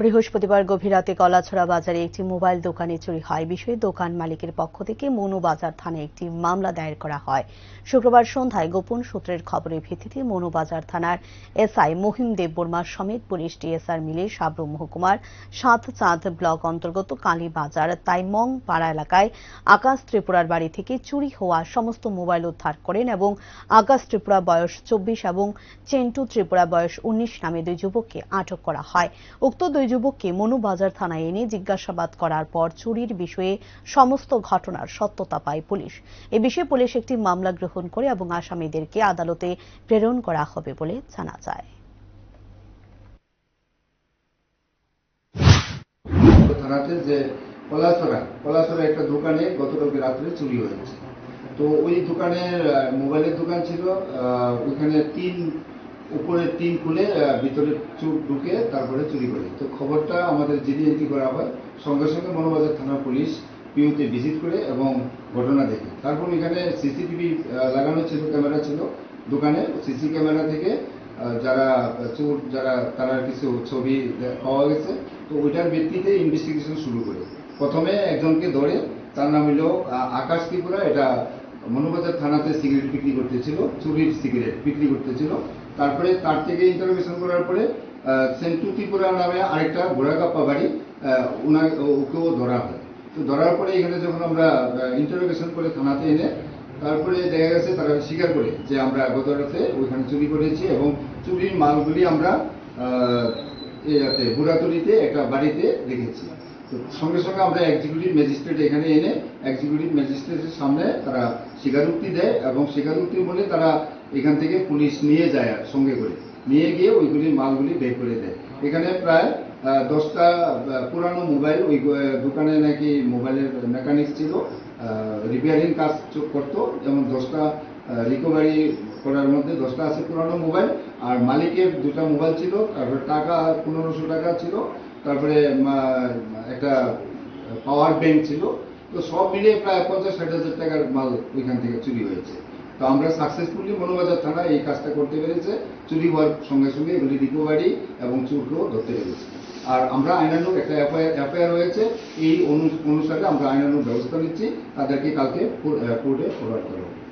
বৃহস্পতিবার গভীর রাতে কলাছড়া বাজারে একটি মোবাইল দোকানে চুরি হয়। বিষয়ে দোকান মালিকের পক্ষ থেকে মনু বাজার থানায় একটি মামলা দায়ের করা হয়। শুক্রবার সন্ধ্যায় গোপন সূত্রের খবরের ভিত্তিতে মনু বাজার থানার এসআই মহিম দেববর্মা সমেত পুলিশ টিএসআর মিলে সাবরুম মহকুমার সাত চাঁদ ব্লক অন্তর্গত কালীবাজার তাইমং পাড়া এলাকায় আকাশ ত্রিপুরার বাড়ি থেকে চুরি হওয়া সমস্ত মোবাইল উদ্ধার করেন এবং আকাশ ত্রিপুরা বয়স চব্বিশ এবং চেন্টু ত্রিপুরা বয়স উনিশ নামে দুই যুবককে আটক করা হয়। উক্ত দুই যুবককে মনুবাজার থানায় এনে জিজ্ঞাসাবাদ করার পর চুরির বিষয়ে সমস্ত ঘটনার সত্যতা পায় পুলিশ। এ বিষয়ে পুলিশ একটি মামলা গ্রহণ করে এবং আসামিদেরকে আদালতে প্রেরণ করা হবে বলে জানা যায়। যে পলাশরা পলাশরা একটা দোকানে গতকালকে রাত্রে চুরি হয়েছে। তো ওই দোকানের মোবাইলের দোকান ছিল ওইখানে তিন উপরে তিন খুলে ভিতরে চুর ঢুকে তারপরে চুরি করে তো খবরটা আমাদের জিডি করা হয়। সঙ্গে সঙ্গে মনোবাজার থানা পুলিশ পিউতে ভিজিট করে এবং ঘটনা দেখে। তারপর এখানে সিসিটিভি লাগানো ছিল, ক্যামেরা ছিল দোকানে। সিসি ক্যামেরা থেকে যারা চোর, যারা, তারা কিছু ছবি পাওয়া গেছে। তো ওইটার ভিত্তিতে ইনভেস্টিগেশন শুরু করে। প্রথমে একজনকে ধরে, তার নাম হলো আকাশ ত্রিপুরা। এটা মনোবাজার থানাতে সিগারেট বিক্রি করতেছিল, চুরির সিগারেট বিক্রি করতেছিল। তারপরে তার থেকে ইন্টারভিউশন করার পরে সেন্টু ত্রিপুরা নামে আরেকটা গোড়াকাপ্পা বাড়ি ওনার ওকেও ধরা হয়। তো ধরার পরে এখানে যখন আমরা ইন্টারভিউশন করে থানাতে এনে, তারপরে দেখা গেছে তারা স্বীকার করে যে আমরা গত রাতে ওইখানে চুরি করেছি এবং চুরির মালগুলি আমরা এতে বুড়াতলিতে একটা বাড়িতে রেখেছি সঙ্গে সঙ্গে আমরা এক্সিকিউটিভ ম্যাজিস্ট্রেট এখানে এনে এক্সিকিউটিভ ম্যাজিস্ট্রেটের সামনে তারা স্বীকারোক্তি দেয় এবং স্বীকারোক্তি বলে তারা এখান থেকে পুলিশ নিয়ে যায় সঙ্গে করে। নিয়ে গিয়ে ওইগুলি মালগুলি বের করে দেয়। এখানে প্রায় দশটা পুরানো মোবাইল, ওই দোকানে নাকি মোবাইলের মেকানিক্স ছিল রিপেয়ারিং কাজ করতো। যেমন দশটা রিকভারি করার মধ্যে দশটা আছে পুরানো মোবাইল আর মালিকের দুটা মোবাইল ছিল, তারপরে টাকা পনেরোশো টাকা ছিল, তারপরে একটা পাওয়ার ব্যাংক ছিল। তো সব মিলিয়ে প্রায় পঞ্চাশ ষাট হাজার টাকার মাল ওইখান থেকে চুরি হয়েছে। তো আমরা সাকসেসফুলি মনোবাজার থানা এই কাজটা করতে পেরেছে, চুরি হওয়ার সঙ্গে সঙ্গে এগুলি রিকোভারি এবং চুরকেও ধরতে পেরেছি। আর আমরা আইনানুক একটা এফআইআর এফআইআর হয়েছে, এই অনু- অনুসারে আমরা আইনানুক ব্যবস্থা নিচ্ছি, তাদেরকে কালকে কোর্টে ফরওয়ার্ড করা হবে।